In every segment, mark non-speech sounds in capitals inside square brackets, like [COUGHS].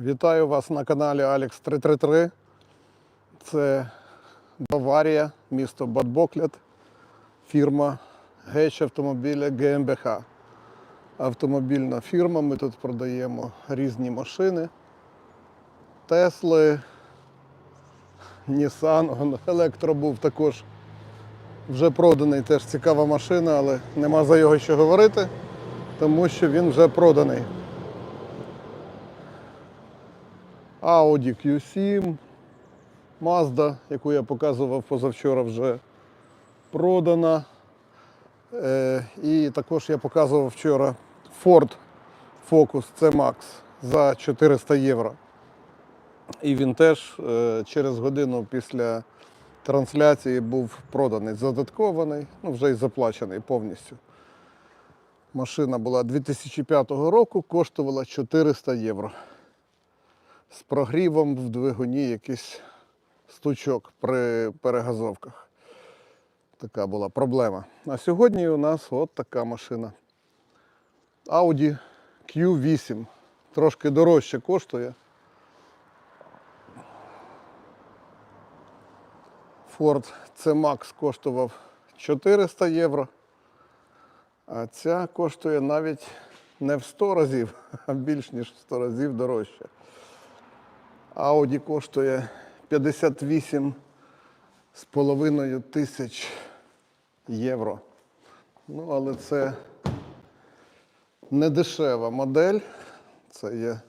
Вітаю вас на каналі Alex 333. Це Баварія, місто Бадбоклят, фірма Геч автомобіля ГМБХ. Автомобільна фірма. Ми тут продаємо різні машини. Тесли, Nissan, он, електро був також вже проданий. Теж цікава машина, але нема за його що говорити, тому що він вже проданий. Audi Q7, Mazda, яку я показував позавчора, вже продана. Е, і також я показував вчора Ford Focus C-Max за 400 євро. І він теж е, через годину після трансляції був проданий, задаткований, ну вже і заплачений повністю. Машина була 2005 року, коштувала 400 євро з прогрівом в двигуні якийсь стучок при перегазовках. Така була проблема. А сьогодні у нас от така машина. Audi Q8. Трошки дорожче коштує. Ford C-Max коштував 400 євро. А ця коштує навіть не в 100 разів, а більш ніж в 100 разів дорожче. Audi коштує 58 з половиною тисяч євро. Ну, але це не дешева модель. Це є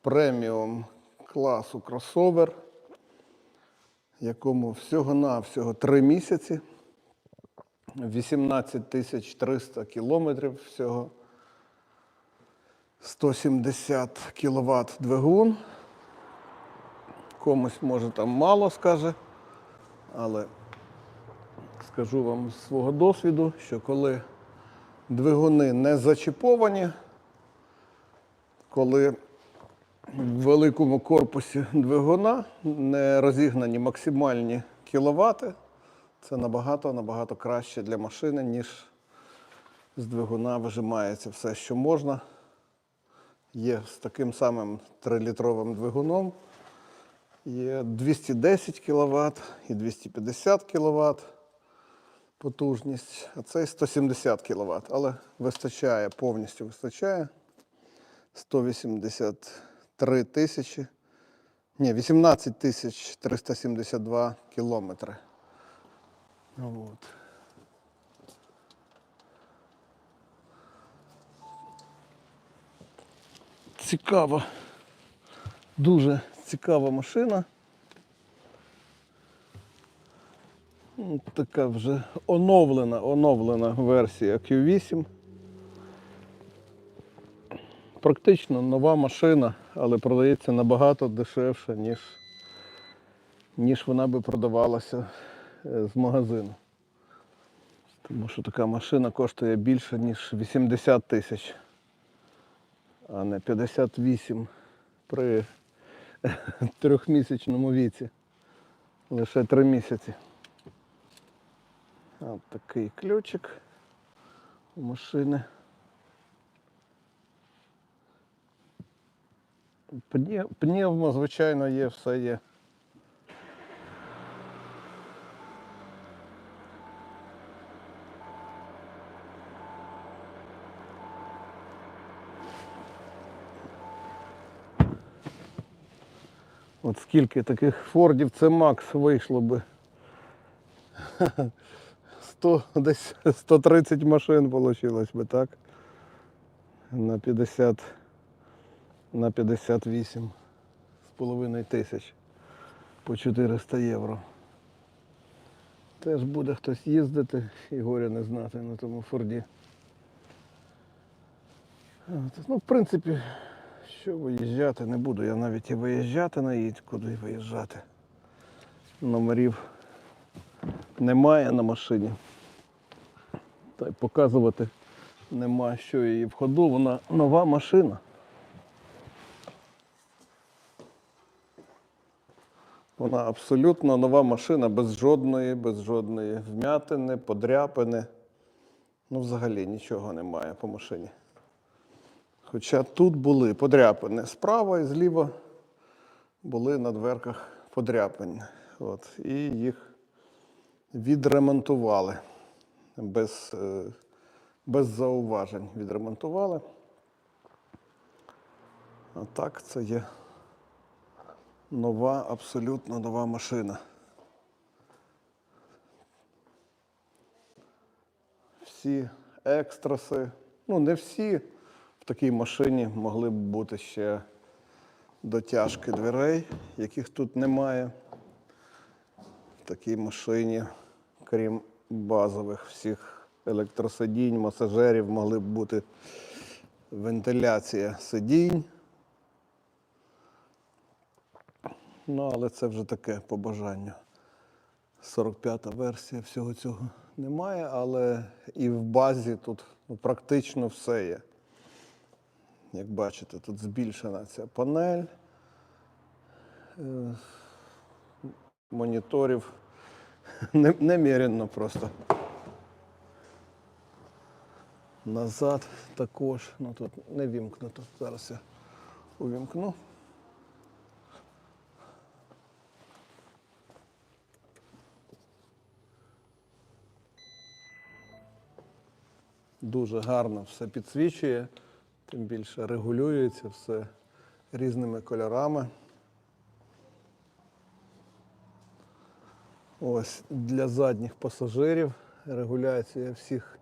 преміум класу кросовер, якому всього-навсього 3 місяці, 18 тисяч 300 кілометрів всього, 170 кВт двигун комусь може там мало скаже, але скажу вам з свого досвіду, що коли двигуни не зачіповані, коли в великому корпусі двигуна не розігнані максимальні кіловати, це набагато набагато краще для машини, ніж з двигуна вижимається все, що можна. Є з таким самим 3-літровим двигуном. Є 210 кВт і 250 кВт потужність, а цей 170 кВт, але вистачає, повністю вистачає. 183 тисячі, ні, 18 тисяч 372 кілометри. От. Цікава, дуже цікава машина. Ну, Така вже оновлена, оновлена версія Q8. Практично нова машина, але продається набагато дешевше, ніж, ніж вона би продавалася е, з магазину. Тому що така машина коштує більше, ніж 80 тисяч, а не 58 при [LAUGHS] трьохмісячному віці. Лише три місяці. От такий ключик у машини. Пне- Пневмо, звичайно, є, все є. От скільки таких фордів це Макс вийшло би. [LAUGHS] 100, десь [LAUGHS] 130 машин вийшло би, так? На 50, на 58 з половиною тисяч по 400 євро. Теж буде хтось їздити і горя не знати на тому форді. Ну, в принципі, що виїжджати не буду. Я навіть і виїжджати не їдь, куди виїжджати. Номерів немає на машині. Та й показувати нема що її в ходу. Вона нова машина. Вона абсолютно нова машина, без жодної, без жодної вмятини, подряпини. Ну, взагалі нічого немає по машині. Хоча тут були подряпини справа і зліва були на дверках подряпини. От, і їх відремонтували без, е, без зауважень. Відремонтували. А так це є нова, абсолютно нова машина. Всі екстраси, ну не всі такій машині могли б бути ще дотяжки дверей, яких тут немає. В такій машині, крім базових всіх електросидінь, масажерів, могли б бути вентиляція сидінь. Ну, але це вже таке по бажанню. 45-та версія всього цього немає, але і в базі тут ну, практично все є. Як бачите, тут збільшена ця панель е, моніторів [LAUGHS] не- немірено просто. Назад також. Ну тут не вімкнуто. Зараз я увімкну. Дуже гарно все підсвічує, тим більше регулюється все різними кольорами. Ось для задніх пасажирів регуляція всіх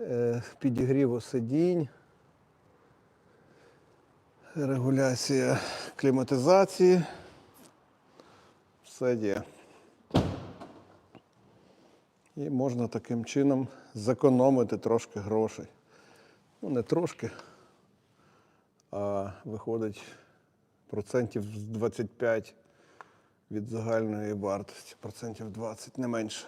е, підігріву сидінь, регуляція кліматизації. Все є. І можна таким чином зекономити трошки грошей. Ну, не трошки, а виходить процентів з 25 від загальної вартості, процентів 20, не менше.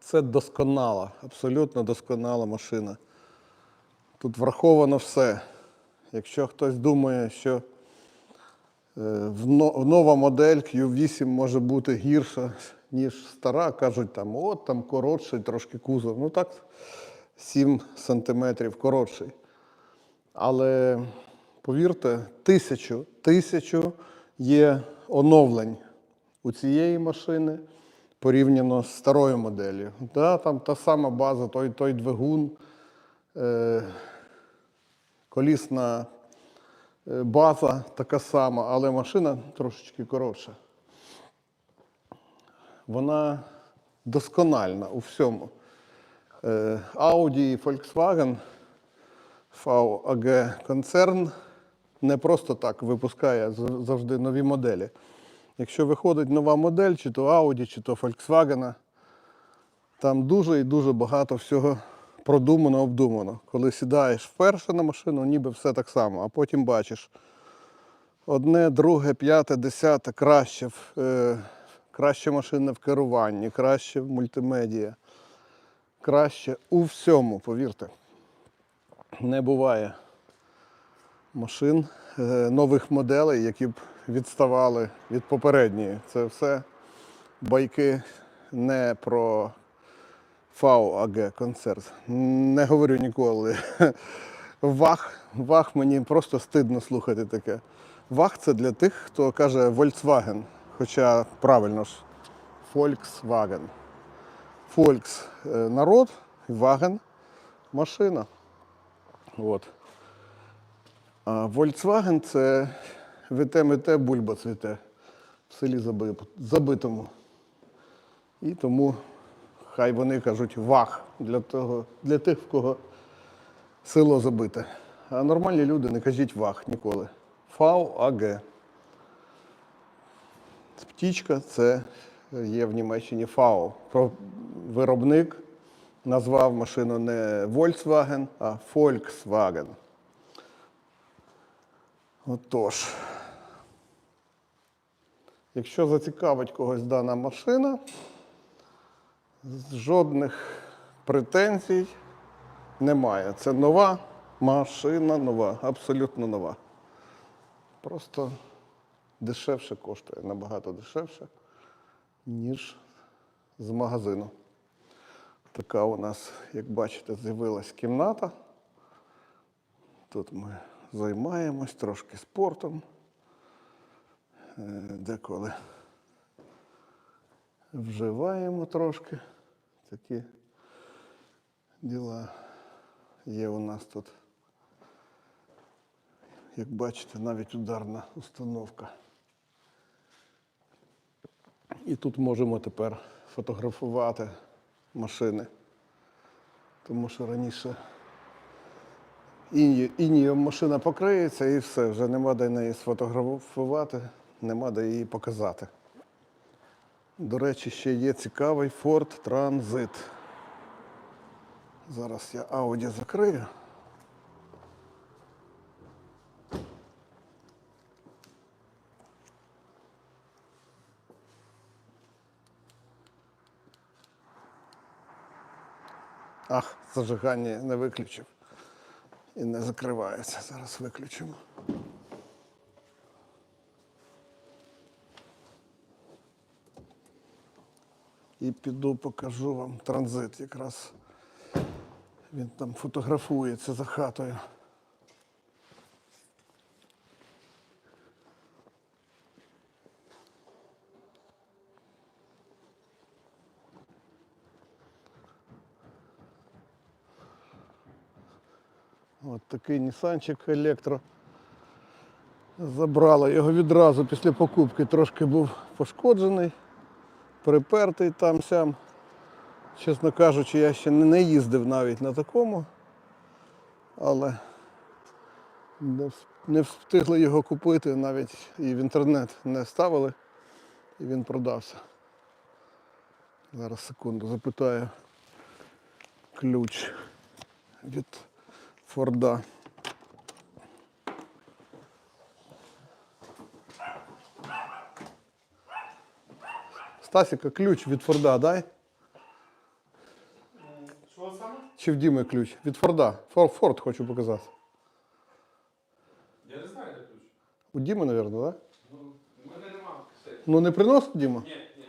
Це досконала, абсолютно досконала машина. Тут враховано все. Якщо хтось думає, що е, нова модель Q8 може бути гірша, ніж стара, кажуть, там, от там коротший трошки кузов. Ну так, 7 сантиметрів коротший. Але повірте, тисячу, тисячу є оновлень у цієї машини порівняно з старою моделлю. Да, там та сама база, той, той двигун, е, колісна е, база така сама, але машина трошечки коротша. Вона доскональна у всьому. Е, Audi і Volkswagen VAG концерн не просто так випускає завжди нові моделі. Якщо виходить нова модель, чи то Audi, чи то Volkswagen, там дуже і дуже багато всього продумано, обдумано. Коли сідаєш вперше на машину, ніби все так само, а потім бачиш одне, друге, п'яте, десяте краще, в- е, краще машина в керуванні, краще в мультимедіа, краще у всьому, повірте. Не буває машин, е, нових моделей, які б відставали від попередньої. Це все байки не про ФАУ концерт. Не говорю ніколи. [LAUGHS] Вах, вах мені просто стидно слухати таке. Вах це для тих, хто каже Volkswagen, хоча правильно ж Volkswagen. Volks е, народ, Wagen машина. От. А Volkswagen це вите мете бульба цвіте в селі забитому. І тому хай вони кажуть вах для, того, для тих, в кого село забите. А нормальні люди не кажіть вах ніколи. Фау АГ. Птічка це є в Німеччині ФАУ. Виробник назвав машину не Volkswagen, а Volkswagen. Отож. Якщо зацікавить когось дана машина, жодних претензій немає. Це нова машина, нова, абсолютно нова. Просто дешевше коштує, набагато дешевше, ніж з магазину. Така у нас, як бачите, з'явилась кімната. Тут ми займаємось трошки спортом. Е, Деколи вживаємо трошки такі діла. Є у нас тут, як бачите, навіть ударна установка. І тут можемо тепер фотографувати машини. Тому що раніше іні- інієм машина покриється і все, вже нема де неї сфотографувати, нема де її показати. До речі, ще є цікавий Ford Transit. Зараз я Audi закрию. Ах, зажигання не виключив. І не закривається. Зараз виключимо. І піду покажу вам транзит якраз. Він там фотографується за хатою. От такий Нісанчик електро. Забрала його відразу після покупки. Трошки був пошкоджений, припертий там сям. Чесно кажучи, я ще не- їздив навіть на такому, але не встигли його купити, навіть і в інтернет не ставили, і він продався. Зараз секунду запитаю ключ від Форда. Стасіка, ключ від Форда дай. Що саме? Чи в Діми ключ? Від Форда. Фор- Форд хочу показати. Я не знаю, де ключ. У Діми, мабуть, так? Да? Ну, в мене немає. Ну не приносить Діма? Ні, ні.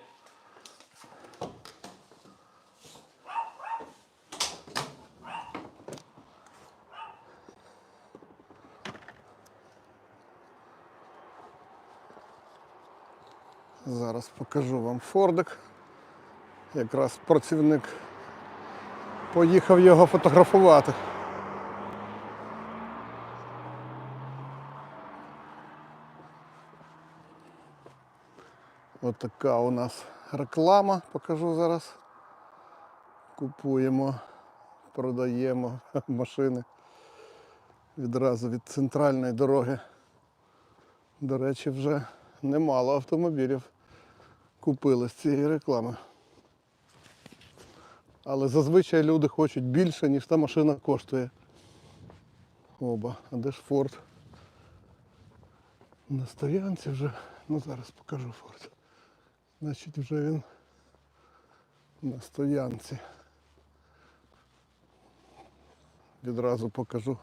Зараз покажу вам Фордик. Якраз працівник поїхав його фотографувати. Ось така у нас реклама, покажу зараз. Купуємо, продаємо [LAUGHS] машини відразу від центральної дороги. До речі, вже немало автомобілів купили з цієї реклами. Але зазвичай люди хочуть більше, ніж та машина коштує. Оба, а де ж Форд? На стоянці вже, ну зараз покажу Форд. Значить вже він на стоянці. Відразу покажу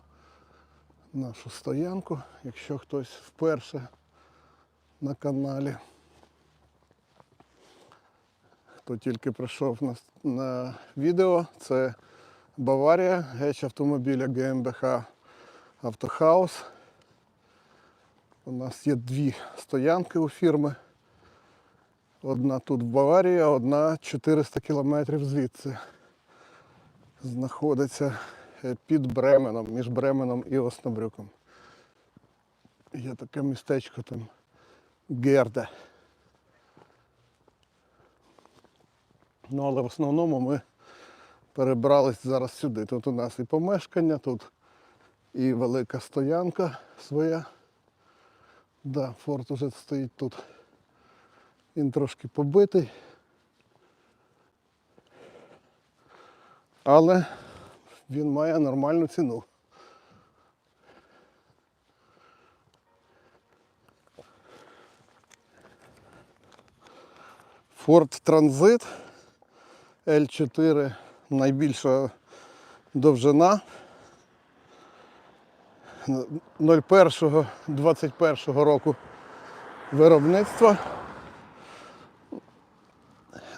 нашу стоянку, якщо хтось вперше на каналі. Хто тільки прийшов на, на відео, це Баварія, геч автомобіля GmbH Автохаус. У нас є дві стоянки у фірми. Одна тут в Баварії, а одна 400 кілометрів звідси. Знаходиться е, під Бременом, між Бременом і Оснобрюком. Є таке містечко там Герде. Ну, але в основному ми перебрались зараз сюди. Тут у нас і помешкання, тут і велика стоянка своя. Да, форт уже стоїть тут. Він трошки побитий. Але він має нормальну ціну. Ford Transit L4 найбільша довжина 01.21 року виробництва.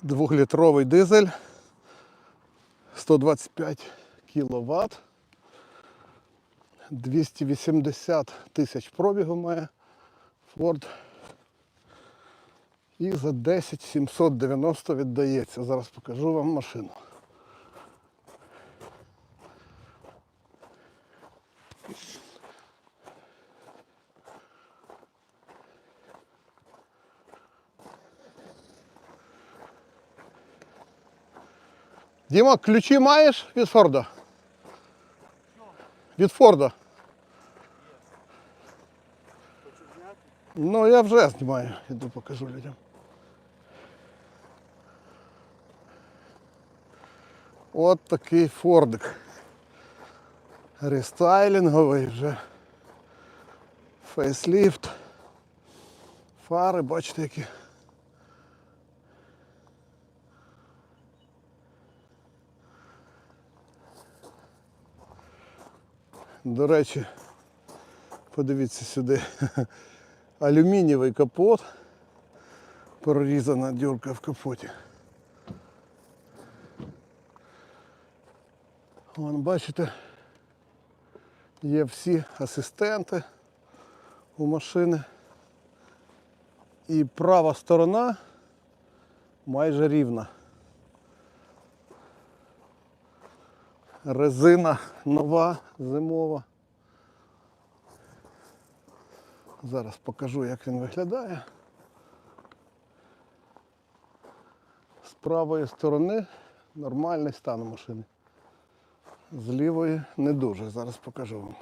Двохлітровий дизель 125 кВт. 280 тисяч пробігу має Ford. І за 10 790 віддається. Зараз покажу вам машину. Діма, ключі маєш від Форда? Від Форда. Ну, я вже знімаю, іду покажу людям. От такий фордик. Рестайлінговий вже. Фейсліфт. Фари, бачите, які. До речі, подивіться сюди. [LAUGHS] Алюмінієвий капот. Прорізана дюрка в капоті. Вон, бачите, є всі асистенти у машини. І права сторона майже рівна. Резина нова, зимова. Зараз покажу, як він виглядає. З правої сторони нормальний стан машини. З лівої не дуже. Зараз покажу вам.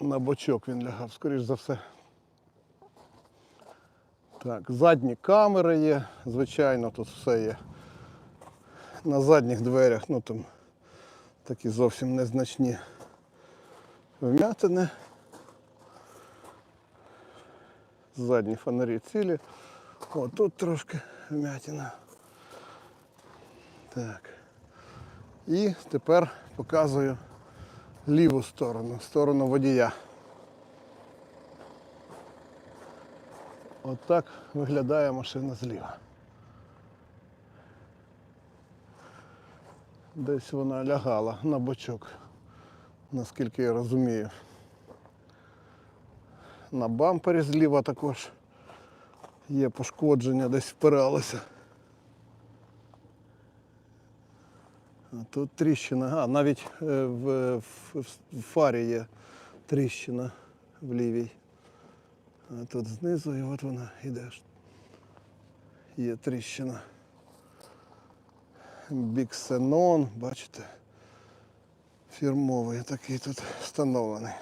На бочок він лягав, скоріш за все. Так, задні камери є, звичайно, тут все є. На задніх дверях, ну там такі зовсім незначні вмятини. Задні фонарі цілі. О, тут трошки вмятина. Так. І тепер показую ліву сторону, сторону водія. Отак виглядає машина зліва. Десь вона лягала на бочок, наскільки я розумію. На бампері зліва також є пошкодження, десь впиралося. Тут тріщина. А, навіть е, в, в, в фарі є тріщина в лівій. А тут знизу і от вона йде. Є тріщина. Біксенон, бачите? Фірмовий такий тут встановлений.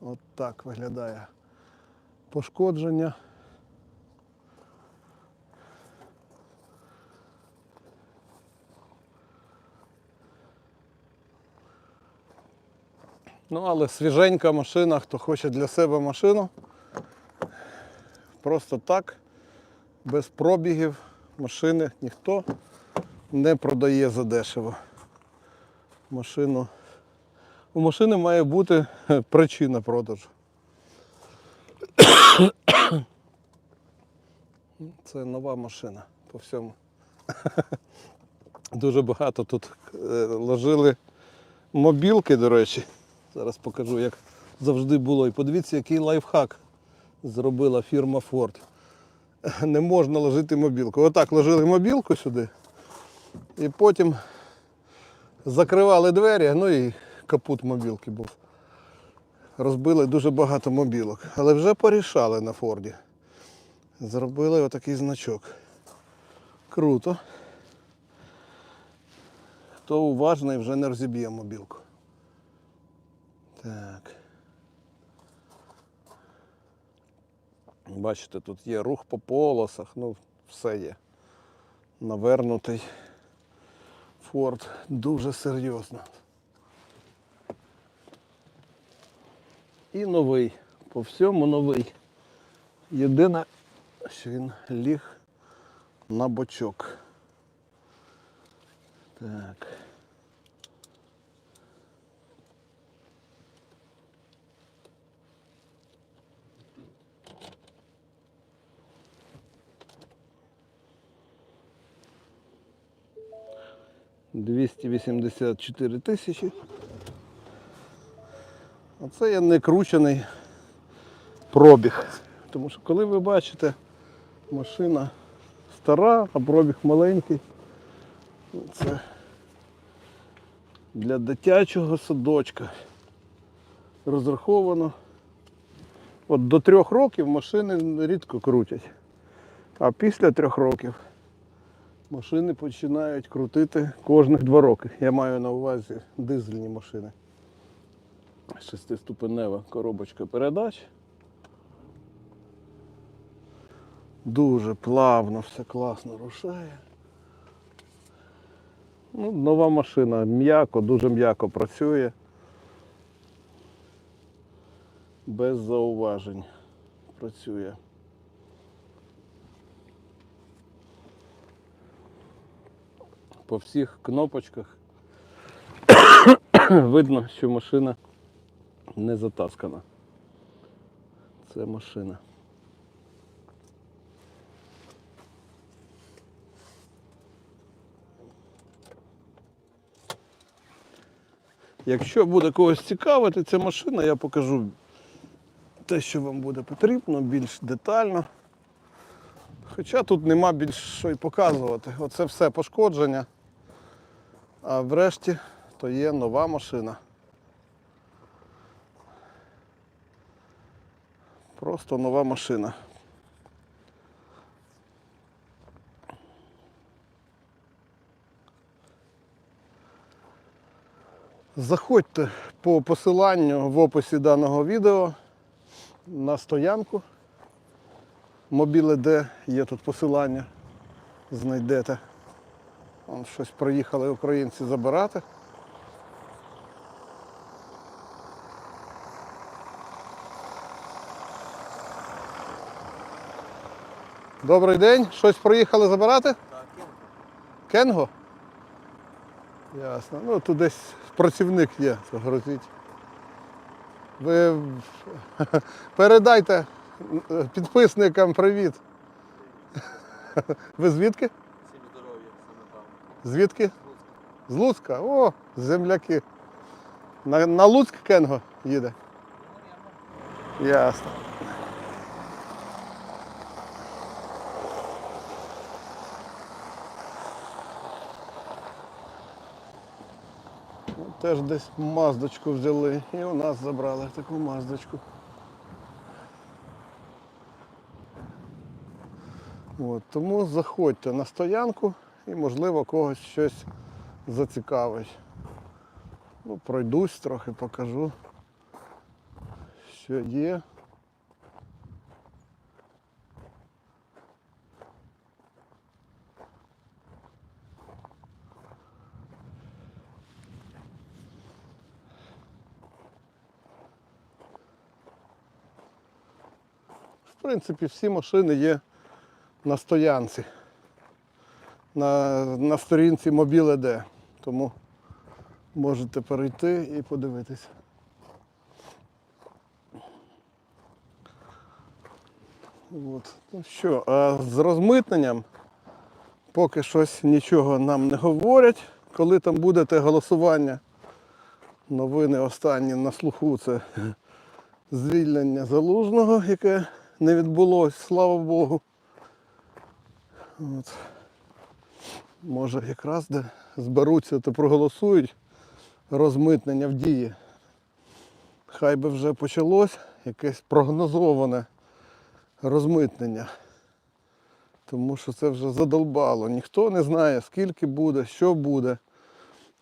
От так виглядає пошкодження. Ну, але свіженька машина, хто хоче для себе машину. Просто так, без пробігів машини ніхто не продає задешево. Машину. У машини має бути [LAUGHS] причина продажу. [COUGHS] Це нова машина по всьому. [LAUGHS] Дуже багато тут е, ложили мобілки, до речі. Зараз покажу, як завжди було. І подивіться, який лайфхак зробила фірма Ford. Не можна ложити мобілку. Отак ложили мобілку сюди. І потім закривали двері, ну і капут мобілки був. Розбили дуже багато мобілок. Але вже порішали на Форді. Зробили отакий значок. Круто. Хто уважний, вже не розіб'є мобілку. Так. Бачите, тут є рух по полосах, ну, все є. Навернутий форт дуже серйозно. І новий. По всьому новий. Єдине, що він ліг на бочок. Так. Двісті вісімдесят чотири тисячі. Оце є некручений пробіг. Тому що коли ви бачите, машина стара, а пробіг маленький, це для дитячого садочка розраховано. От до трьох років машини рідко крутять. А після трьох років машини починають крутити кожних два роки. Я маю на увазі дизельні машини. Шестиступенева коробочка передач. Дуже плавно, все класно рушає. Ну, нова машина м'яко, дуже м'яко працює. Без зауважень працює. По всіх кнопочках [COUGHS] видно, що машина не затаскана. Це машина. Якщо буде когось цікавити ця машина, я покажу те, що вам буде потрібно, більш детально. Хоча тут нема більш що й показувати. Оце все пошкодження. А врешті то є нова машина. Просто нова машина. Заходьте по посиланню в описі даного відео на стоянку. Мобіле де є тут посилання. Знайдете. Вон щось проїхали українці забирати. Добрий день. Щось проїхали забирати? Так, Кенго? Ясно. Ну тут десь працівник є, це грозить. Ви [LAUGHS] передайте е, підписникам привіт. [LAUGHS] Ви звідки? Всім здоров'я, саме там. Звідки? З Луцька? О, земляки. На, на Луцьк Кенго їде. Ясно. Теж десь маздочку взяли і у нас забрали таку маздочку. От, тому заходьте на стоянку і, можливо, когось щось зацікавить. Ну, пройдусь трохи, покажу, що є. В принципі, всі машини є на стоянці, на, на сторінці Mobile.d. Тому можете перейти і подивитися. От. Ну що, а з розмитненням поки щось нічого нам не говорять. Коли там буде те голосування, новини останні на слуху це звільнення залужного, яке не відбулось, слава Богу. От. Може якраз де зберуться та проголосують розмитнення в дії. Хай би вже почалось якесь прогнозоване розмитнення. Тому що це вже задолбало. Ніхто не знає, скільки буде, що буде.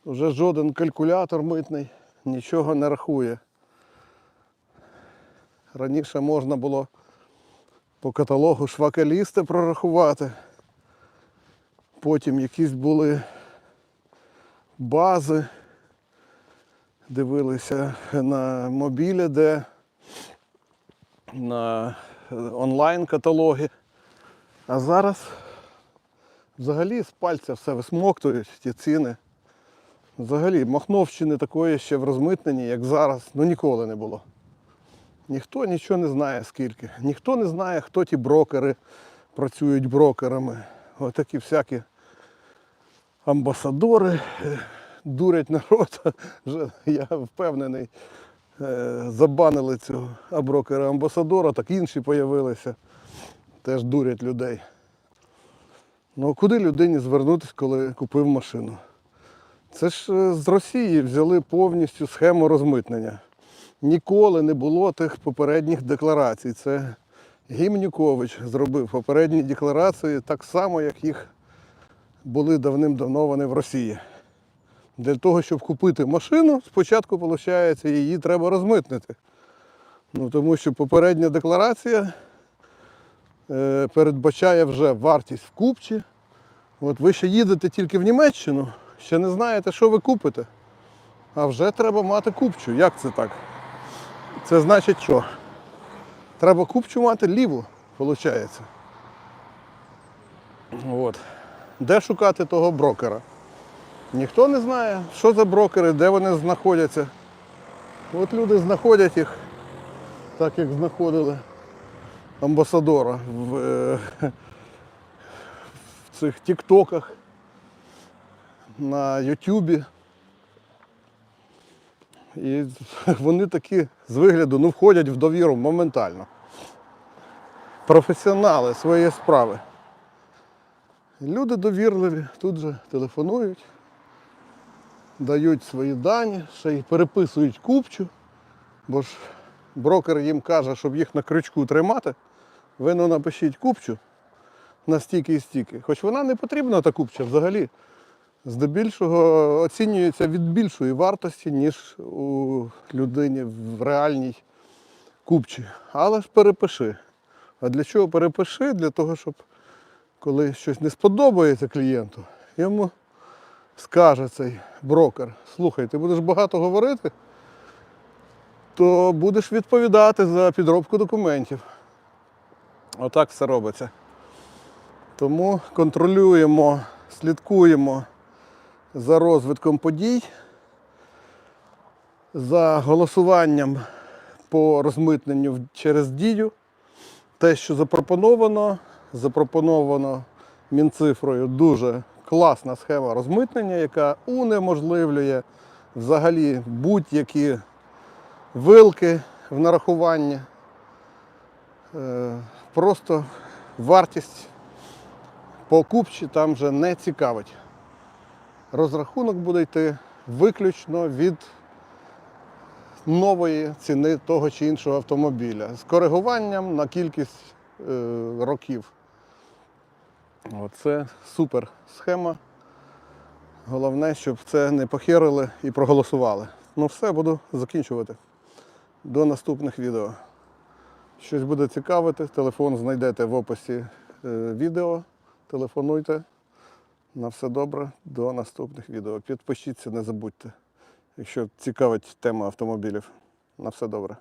Вже жоден калькулятор митний нічого не рахує. Раніше можна було по каталогу швакалісти прорахувати. Потім якісь були бази, дивилися на мобілі, де на онлайн каталоги. А зараз Взагалі з пальця все висмоктують ті ціни. Взагалі, Махновщини такої ще в розмитненні, як зараз, ну ніколи не було. Ніхто нічого не знає скільки. Ніхто не знає, хто ті брокери працюють брокерами. Отакі всякі амбасадори е, дурять народ. [LAUGHS] Я впевнений, е, забанили цього брокера амбасадора, так інші появилися. Теж дурять людей. Ну куди людині звернутися, коли купив машину? Це ж е, з Росії взяли повністю схему розмитнення. Ніколи не було тих попередніх декларацій. Це Гімнюкович зробив попередні декларації так само, як їх були давним-давно вони в Росії. Для того, щоб купити машину, спочатку, виходить, її треба розмитнити. Ну, тому що попередня декларація е, передбачає вже вартість в купчі. От ви ще їдете тільки в Німеччину, ще не знаєте, що ви купите. А вже треба мати купчу. Як це так? Це значить що? Треба купчу мати ліву, виходить. От. Де шукати того брокера? Ніхто не знає, що за брокери, де вони знаходяться. От люди знаходять їх, так як знаходили амбасадора в, е, в цих тіктоках, на Ютубі. І [LAUGHS] вони такі з вигляду ну, входять в довіру моментально. Професіонали своєї справи. Люди довірливі, тут же телефонують, дають свої дані, ще й переписують купчу, бо ж брокер їм каже, щоб їх на крючку тримати, ви ну, напишіть купчу на стільки і стільки. Хоч вона не потрібна та купча взагалі. Здебільшого оцінюється від більшої вартості, ніж у людині в реальній купчі. Але ж перепиши. А для чого перепиши? Для того, щоб коли щось не сподобається клієнту, йому скаже цей брокер, слухай, ти будеш багато говорити, то будеш відповідати за підробку документів. Отак все робиться. Тому контролюємо, слідкуємо за розвитком подій, за голосуванням по розмитненню через дію. Те, що запропоновано, запропоновано Мінцифрою дуже класна схема розмитнення, яка унеможливлює взагалі будь-які вилки в нарахуванні. Е, Просто вартість по купчі там вже не цікавить. Розрахунок буде йти виключно від нової ціни того чи іншого автомобіля з коригуванням на кількість е, років. Оце супер схема. Головне, щоб це не похерили і проголосували. Ну все, буду закінчувати. До наступних відео. Щось буде цікавити, телефон знайдете в описі е, відео. Телефонуйте. На все добре, до наступних відео. Підпишіться, не забудьте, якщо цікавить тема автомобілів. На все добре.